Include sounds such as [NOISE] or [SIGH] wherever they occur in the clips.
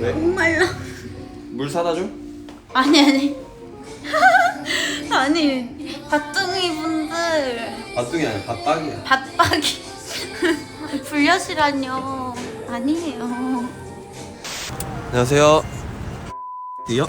왜? 목말라. 물 사다 줘? 아니 아니. [LAUGHS] 아니 밭둥이 분들 밭둥이 아니야 밭박이야 밭박이 [LAUGHS] 불려시라뇨. 아니에요. 안녕하세요 이요?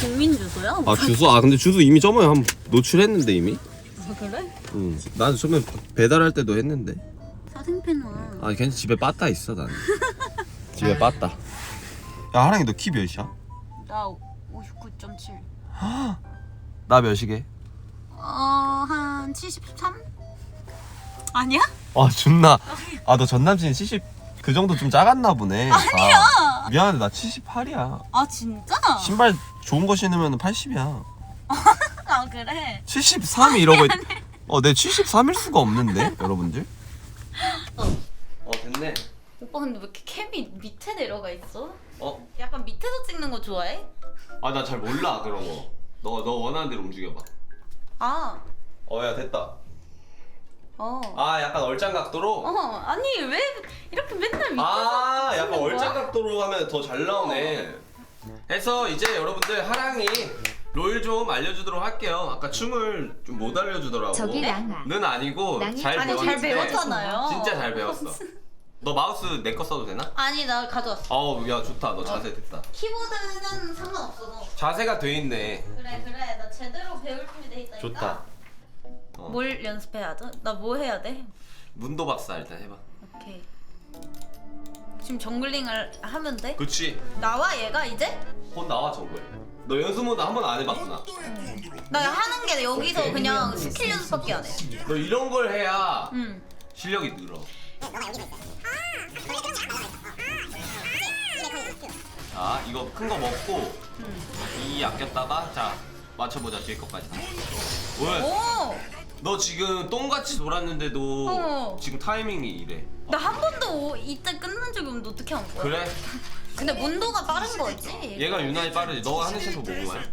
국민 주소요? 아 주소? 아 근데 주소 이미 저번에 한번 노출했는데 이미? 아, 그래? 응. 난 처음에 배달할 때도 했는데 와. 아 괜찮 집에 빠따 있어 난 [LAUGHS] 집에 빠따 야 하랑이 너 키 몇이야? 나 59.7. 나 몇이게? 어 한 73? 아니야? 아 존나 아 너 전남친 70 그 정도 좀 작았나 보네 아니야 아, 미안한데 나 78이야 아 진짜? 신발 좋은 거 신으면 80이야 [LAUGHS] 아 그래. 73이 이러고 있... 어내 73일 수가 없는데 여러분들 어 됐네 오빠 근데 왜 이렇게 캠이 밑에 내려가 있어? 어? 약간 밑에서 찍는 거 좋아해? 아 나 잘 몰라 그런 거 너, 너 원하는 대로 움직여봐 아, 어 야 됐다 어. 아 약간 얼짱 각도로? 어, 아니 왜 이렇게 맨날 밑에서 아 약간 찍는 얼짱 거야? 각도로 하면 더 잘 나오네 해서 이제 여러분들 하랑이 롤 좀 알려주도록 할게요 아까 춤을 좀 못 알려주더라고 저기 랑아. 는 아니고 랑이 잘 아니 잘 배웠는데 배웠잖아요. 진짜 잘 배웠어 [LAUGHS] 너 마우스 내 거 써도 되나? 아니 나 가져왔어. 어우 야 좋다 너 자세 됐다 키보드는 상관없어. 너. 자세가 돼 있네 그래 그래 나 제대로 배울 준비 돼 있다니까. 좋다 어. 뭘 연습해야죠? 나 뭐 해야 돼? 문도 박사 일단 해봐 오케이. 지금 정글링을 하면 돼? 그치 나와 얘가 이제? 혼 나와 정글 너 연습 모드 한번 안 해봤구나 나 하는 게 여기서 그냥 스킬 연습밖에 안 해. 너 이런 걸 해야 응. 실력이 늘어 자 이거 큰 거 먹고 이 아꼈다가 자 맞춰보자 뒤에 것까지 왜? 오. 너 지금 똥같이 놀았는데도 어. 지금 타이밍이 이래 나 한 번도 오- 이때 끝난 적이 없는데 어떻게 한 거야? 그래? [LAUGHS] 근데 문도가 빠른 거지. 얘가 유난히 빠르지 너가 하는 챔프 뭐구만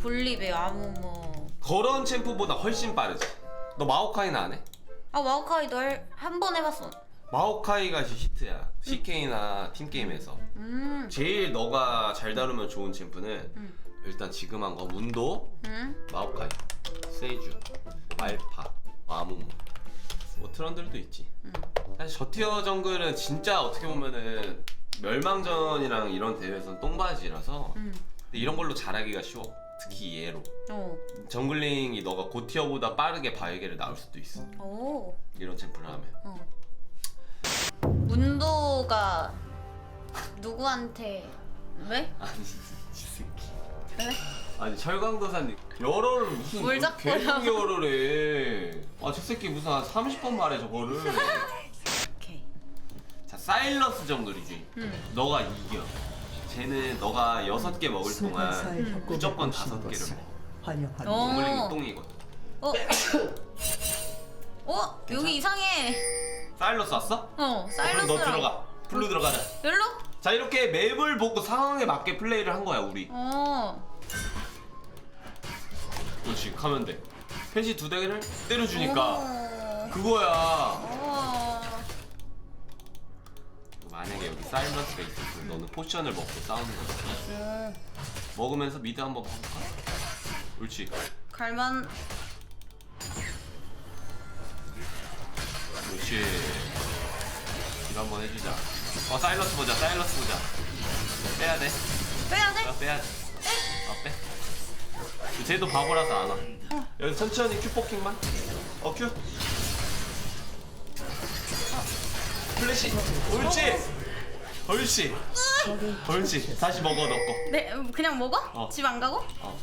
볼리베 아무 뭐. 그런 챔프보다 훨씬 빠르지 너 마오카이는 안 해? 아 마오카이도 한번 해봤어. 마오카이가 히트야 CK나 팀 게임에서 음. 제일 너가 잘 다루면 좋은 챔프는 음. 일단 지금 한 거 문도, 응? 마오카이, 세이주, 말파, 와무무 뭐 트런들도 있지 음. 사실 저 티어 정글은 진짜 어떻게 보면은 멸망전이랑 이런 대회에서는 똥바지라서 응. 근데 이런 걸로 잘하기가 쉬워 특히 얘로 어. 정글링이 너가 고티어보다 빠르게 바이게를 나올 수도 있어 오. 이런 챔프를 하면 어. 문도가 누구한테 왜? [LAUGHS] 아니 이 새끼 왜? 아니 철강도사님 열어를 무슨 뭘그 자꾸 계속 열을 해아저 새끼 무슨 한 30번 말해 저거를 [LAUGHS] 오케이. 자 사일러스 정글이지 응. 너가 이겨 쟤는 너가 여섯 개 먹을 동안 음. 무조건 다섯 개를 먹어 환영합니다. 어. 똥이거든 어. 어? 여기 이상해. 사일러스 왔어? 어. 그럼 너 사일러스랑. 들어가 블루 들어가자 열로? 자 이렇게 맵을 보고 상황에 맞게 플레이를 한 거야 우리 어. 그렇지 가면 돼 펜시 두 대를 때려주니까 오. 그거야 어. 만약에 여기 사일러스가 있었으면 너는 포션을 먹고 싸우는 거지 음. 먹으면서 미드 한번 봐볼까? 옳지. 갈만. 그렇지 일 한번 해주자. 어 사일러스 보자. 사일러스 보자. 빼야 돼. 빼야 돼? 아, 빼야 돼. 아, 빼. 쟤도 바보라서 안와. 여기 천천히 큐 포킹만. 어큐. 플래시. 옳지 옳지 옳지 다시 먹어 너거 네, 그냥 먹어? 어. 집 안 가고? 어.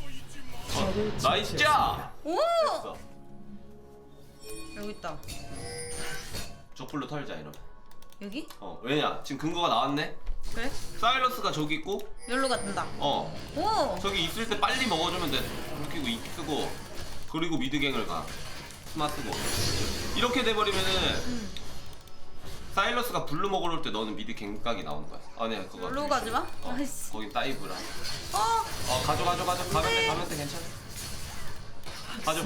어. 나이스 짜 오! 됐어 여기 있다. 적불로 털자 이러면 여기? 어 왜냐 지금 근거가 나왔네 그래? 사일러스가 저기 있고 여기로 간다. 어 오! 저기 있을 때 빨리 먹어주면 돼 이렇게 이 쓰고 그리고 미드갱을 가 스마 쓰고 이렇게 돼버리면은 사일러스가 블루 먹으러 올 때 너는 미드 갱각이 나오는 거야 아니야 그거 여기로 가지 마. 어, 아이씨. 거긴 다이브라 어! 어 가져 가져 가져 가면 돼 가면 돼 괜찮아 가져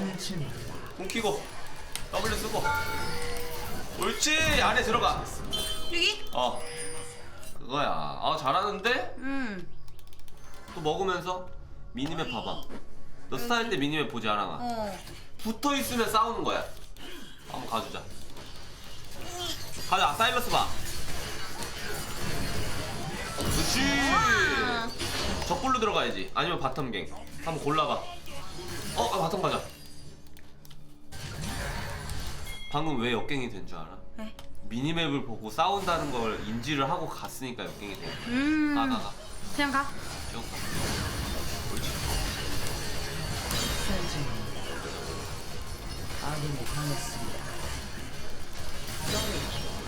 공 키고 W 쓰고 옳지 안에 들어가 여기? 어 그거야. 아 잘하는데? 음. 또 먹으면서 미니맵 봐봐. 너 스타일 때 미니맵 보지 않아? 어. 붙어 있으면 싸우는 거야. 한번 가주자. 가자, 사일러스 봐. 그렇지. 아. 적불로 들어가야지. 아니면 바텀 갱. 한번 골라봐. 어, 아, 바텀 가자. 방금 왜 역갱이 된 줄 알아? 네. 미니맵을 보고 싸운다는 걸 인지를 하고 갔으니까 역갱이 된 거야. 음. 가, 가, 가. 그냥 가. 쭉 가. 옳지. 아군이 당했습니다.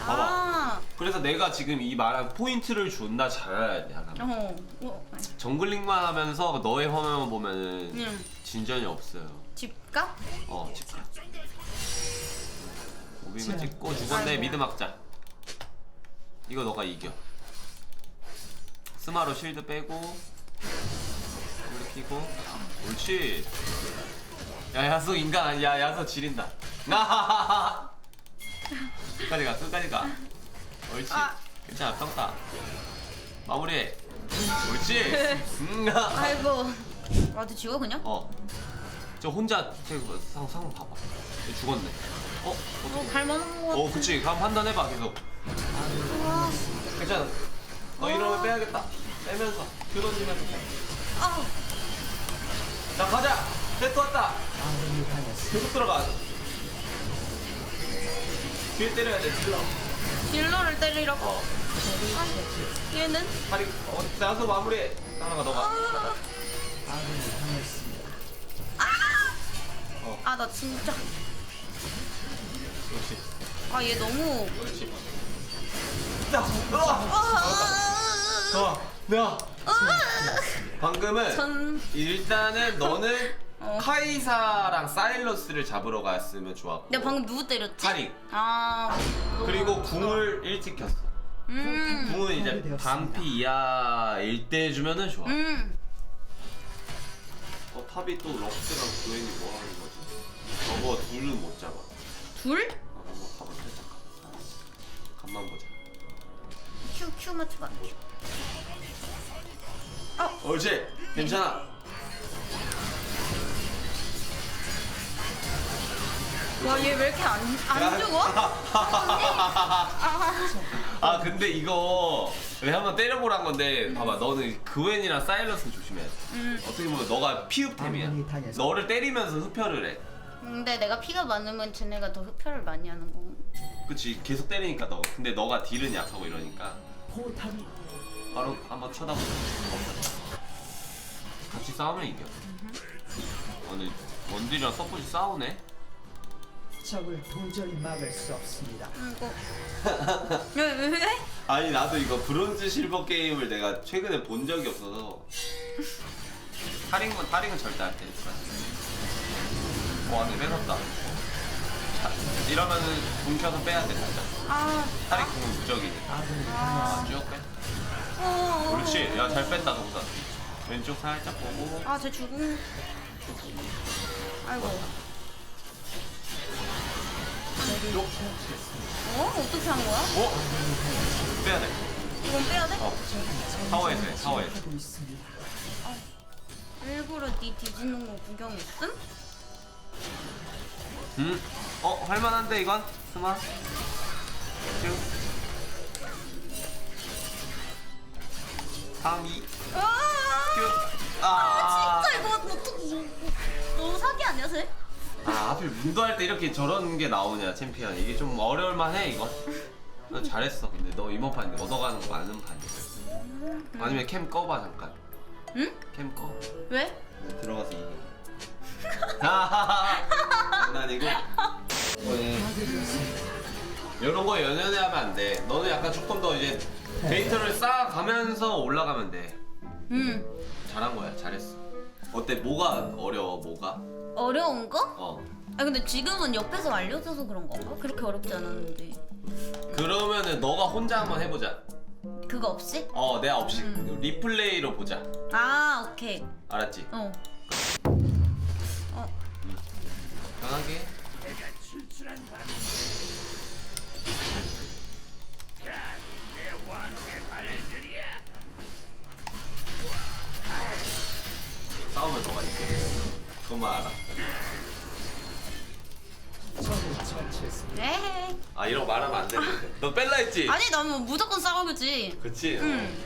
봐봐. 아. 그래서 내가 지금 이 말한 포인트를 존나 잘 알아야 돼, 하나. 어. 어. 정글링만 하면서 너의 화면만 보면은 음. 진전이 없어요. 집 가? 어, 집가. 오빙을 찍고 죽었네 미드 막자. 이거 너가 이겨. 스마로 실드 빼고 올리키고 옳지. 야 야수 인간 아니야 야수 지린다. [LAUGHS] 나하하하. 끝까지 가 끝까지 가. 옳지. 아. 괜찮아 평타. 마무리해. 옳지. [LAUGHS] 음. 아이고. 와도 지워 그냥? 어. 저 혼자 저 상, 상 봐봐. 얘 죽었네. 어? 어, 어떻게? 갈만한 거 같아. 어, 그치. 그럼 판단해봐, 계속. 와. 괜찮아. 어, 이러면 빼야겠다. 빼면서. 그 던지면서 빼. 아. 자, 가자! 세트 왔다! 당했습니다. 계속 들어가. 뒤에 때려야 돼, 딜러. 딜러를 때리러. 어. 아. 얘는? 다리, 어, 나서 마무리해. 하나가 너가. 아. 어, 아, 나 진짜. 그렇지. 아, 얘 너무. 그렇지. 자, 어! 아. 좋아. 나. 방금은 전. 일단은 너는 어. 카이사랑 사일러스를 잡으러 갔으면 좋았고 내가 방금 누구 때렸지? 카리. 아. 그리고 궁을 일찍 켰어 음. 궁은 이제 반피 이하일 때 주면은 좋아 음. 어, 탑이 또 럭스랑 구엔이 뭐 하는 거지 저거 둘은 못 잡아 둘? 어, 한번 가볼 살짝 가. 간만 보자 큐, 큐 맞춰봐. 옳지 괜찮아 와, 얘왜 이렇게 안, 안 죽어? 아. 아 근데 이거 왜 한번 때려보란 건데 봐봐 너는 그웬이랑 사일러스 조심해야 돼 음. 어떻게 보면 너가 피흡템이야. 너를 때리면서 흡혈을 해. 근데 내가 피가 많으면 쟤네가 더 흡혈을 많이 하는 거. 그치 계속 때리니까 너. 근데 너가 딜은 약하고 이러니까. 포탑이. 바로 한번 쳐다보자. 같이 싸우면 이겨. 오늘 원딜이랑 서포지 싸우네 적을 도저히 막을 수 없습니다. 음, 이거. [LAUGHS] 왜, 왜, 왜? 아니 나도 이거 브론즈 실버 게임을 내가 최근에 본 적이 없어서 타링은 타링은 절대 안 때릴 거야 와 근데 뺏었다 자, 이러면은 궁 켜서 빼야 돼 살짝 아. 타링 궁은 무적이니까 아군이 아. 당했습니다. 쭉 빼. 어. 그렇지 야잘 뺀다 동선 왼쪽 살짝 보고 아, 쟤 죽은. 아이고. 쭉 어? 어떻게 한 거야? 오! 빼야 돼 이건 빼야 돼? 어. 해 타워에서 하고 있습니다. 일부러 니 뒤지는 거 구경했음? 음? 어? 할만한데 이건? 스마? 쭉 3, 2, 아, 큐 아, 아, 진짜 이거 어떡 너무 사기 아니야, 쟤? 아 하필 문도 할 때 이렇게 저런 게 나오냐 챔피언 이게 좀 어려울만해 이거 너 잘했어 근데 너 이번 판 얻어가는 거 많은 판이야 아니면 캠 꺼봐 잠깐 응? 캠 꺼. 왜? 들어가서 이기. [LAUGHS] 장난이고. 이런 거 연연해 하면 안 돼. 너는 약간 조금 더 이제 데이터를 쌓아가면서 올라가면 돼. 음. 잘한 거야. 잘했어. 어때? 뭐가 어려워? 뭐가? 어려운 거? 어. 아 근데 지금은 옆에서 알려줘서 그런 건가? 그렇게 어렵지 않았는데 그러면은 너가 혼자 한번 해보자. 그거 없이? 어, 내가 없이 음. 리플레이로 보자. 아 오케이 알았지? 어, 어. 강하게. 싸움을 너가 이겨. 그만 알아. 에헤이. 아 이런 거 말하면 안 되는데. 너 뺄라 했지? 아니 나는 무조건 싸우겠지. 그치? 응.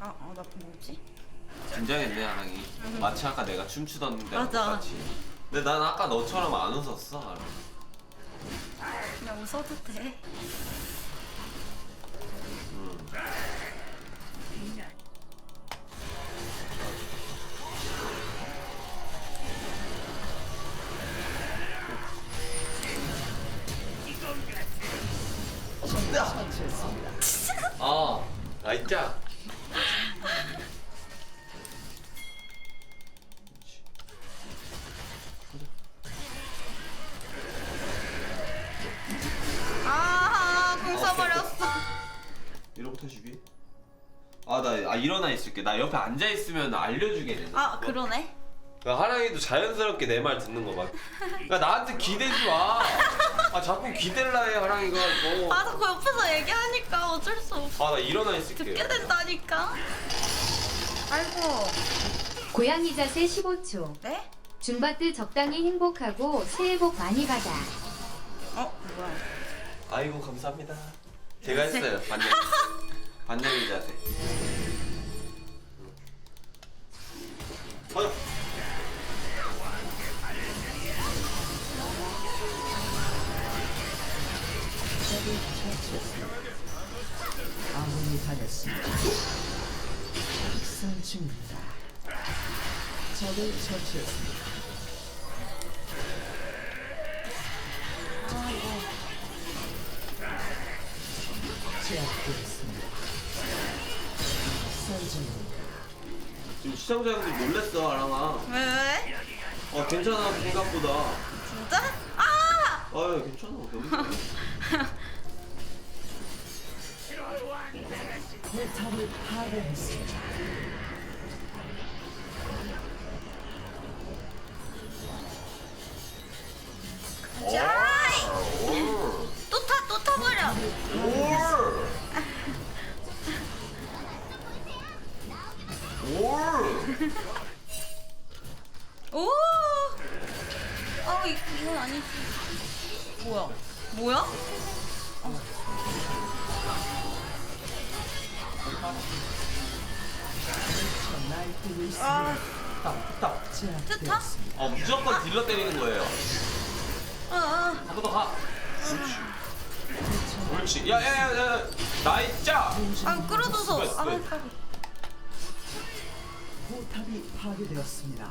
아, 어, 나 뭐지? 긴장했네 하랑이. 마치 아까 내가 춤추던 데랑 맞아. 똑같이. 근데 난 아까 너처럼 안 웃었어. 그냥 웃어도 돼. 적 아, 아 있자. 아, 공 써버렸어. 이러부터 시비. 아, 나 아, 일어나 있을게. 나 옆에 앉아 있으면 알려주게 되네. 아, 그러네. 그러니까 하랑이도 자연스럽게 내 말 듣는 거 봐. 그러니까 나한테 기대지 마. 아, 자꾸 기대려 해, 하랑이가 이거. 아, 자꾸 옆에서 얘기하니까 어쩔 수 없어. 아, 나 일어나 있을게. 듣게 된다니까. 아이고. 고양이 자세 15초. 네? 준바트 적당히 행복하고 새해 복 많이 받아. 어, 뭐야. 아이고, 감사합니다. 제가 했어요, 반영. 반영이 자세. 맞아. [LAUGHS] 당했습니다. 학살 중입니다. 적을 처치했습니다. 아, 이거. 제압되었습니다. 학살 중입니다. 지금 시청자분들 놀랬어, 하랑아. 왜, 왜? 어, 괜찮아, 생각보다. 진짜? 아! 아유, 괜찮아. 너무 [LAUGHS] 포탑을 파괴했습니다. 야, 야, 야, 야. 나이자. 아, 끌어줘서. 스페이스, 아, 스페이스. 까비. 포탑이 파괴되었습니다.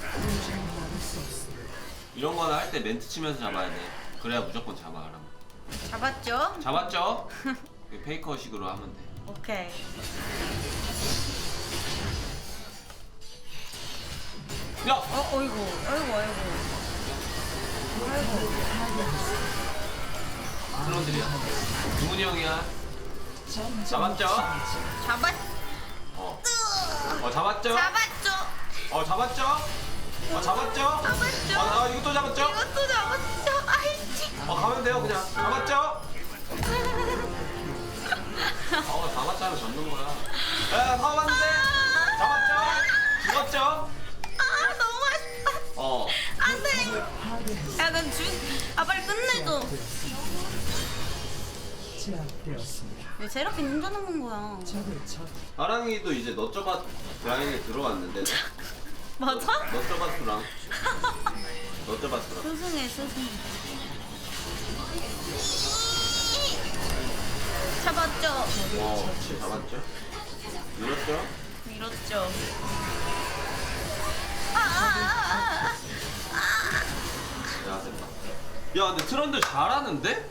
도저히 막을 수 없습니다. 이런 거는 할 때 멘트 치면서 잡아야 돼. 그래야 무조건 잡아, 그럼. 잡았죠? 잡았죠? [LAUGHS] 페이커식으로 하면 돼. 오케이. 야! 어, 어이구, 어이구, 어이구. 클론들이야. 중훈이 형이야. 잡았죠? 잡았, 어. 어, 잡았죠? 잡았죠? 어, 잡았죠? 어, 잡았죠? 잡았죠? 어, 어, 이것도 잡았죠? 이것도 잡았죠? 아이씨. 어, 가면 돼요, 그냥. 잡았죠? [LAUGHS] 어, 잡았잖아, 잡는 거야. 야, 잡았는데? 잡았죠? 죽었죠? 난 주, 아, 빨리 끝내줘. 제압되었습니다. 왜 저렇게 운전하는 거야? 적을 처 아랑이도 이제 너쩌밭 라인에 들어왔는데. [LAUGHS] 맞아? 너쩌밭수랑. 너쩌밭수랑. 스승해, 스승. 잡았죠? 어, 잡았죠? 밀었죠? 밀었죠. 아, 아, 아, 아, 야, 근데 트런들 잘하는데?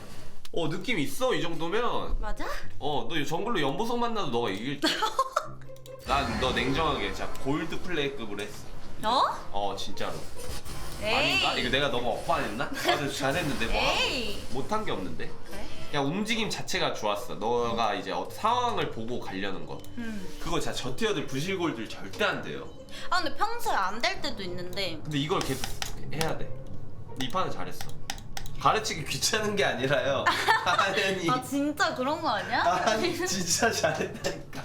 어, 느낌 있어, 이 정도면. 아. 맞아? 어, 너 정글로 연보성 만나도 너가 이길 줄. [LAUGHS] 난 너 냉정하게 진짜 골드 플레이급으로 했어. 너? 어, 진짜로. 아닌가? 이거 내가 너무 억반했나? 아, 근데 잘했는데 뭐 에이. 못한 게 없는데? 그래? 그냥 움직임 자체가 좋았어. 너가 이제 어- 상황을 보고 가려는 거. 음. 그거 진짜 저 티어들 부실골들 절대 안 돼요. 아, 근데 평소에 안 될 때도 있는데. 근데 이걸 계속 해야 돼. 이 판은 잘했어. 가르치기 귀찮은 게 아니라요. 하연이 아 진짜 그런 거 아니야? 아니 진짜 잘했다니까.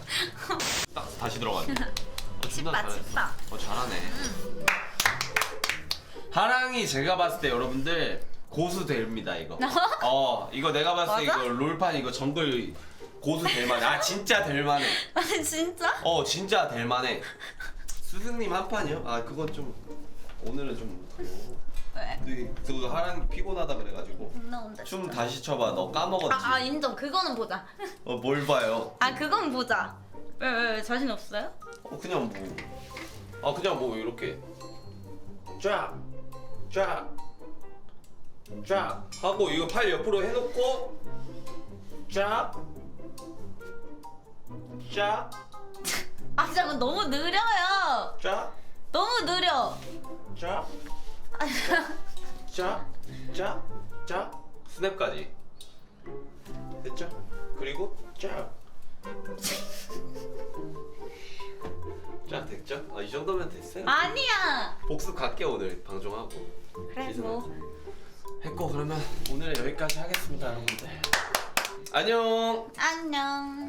딱 다시 들어가네. 어, 존나 칩다, 잘했어. 칩다. 어 잘하네. 하랑이 제가 봤을 때 여러분들 고수 됩니다 이거. 어 이거 내가 봤을 때 맞아? 이거 롤판 이거 정글 고수 될 만해. 아 진짜 될 만해. 아니 진짜? 어 진짜 될 만해. 스승님 한 판이요? 아 그건 좀 오늘은 좀 못하고. 왜? 근데 그 하랑이 피곤하다 그래가지고. 겁나 온다 춤 진짜. 다시 춰봐. 너 까먹었지. 아, 아 인정. 그거는 보자. 어 뭘 봐요? 아 그건 보자. 왜 왜 왜? 자신 없어요? 어 그냥 뭐. 아 그냥 뭐 이렇게. 쫙, 쫙, 쫙. 하고 이거 팔 옆으로 해놓고. 쫙, 쫙, [LAUGHS] 아 잠깐 너무 느려요. 쫙, 너무 느려. 쫙, 쫙, 쫙, 쫙 스냅까지 됐죠? 그리고 쫙. 쫙 됐죠? 아, 이 정도면 됐어요. 아니야 복습 갈게 오늘 방송하고. 그래 뭐 했고 그러면 오늘은 여기까지 하겠습니다 여러분들. 안녕. 안녕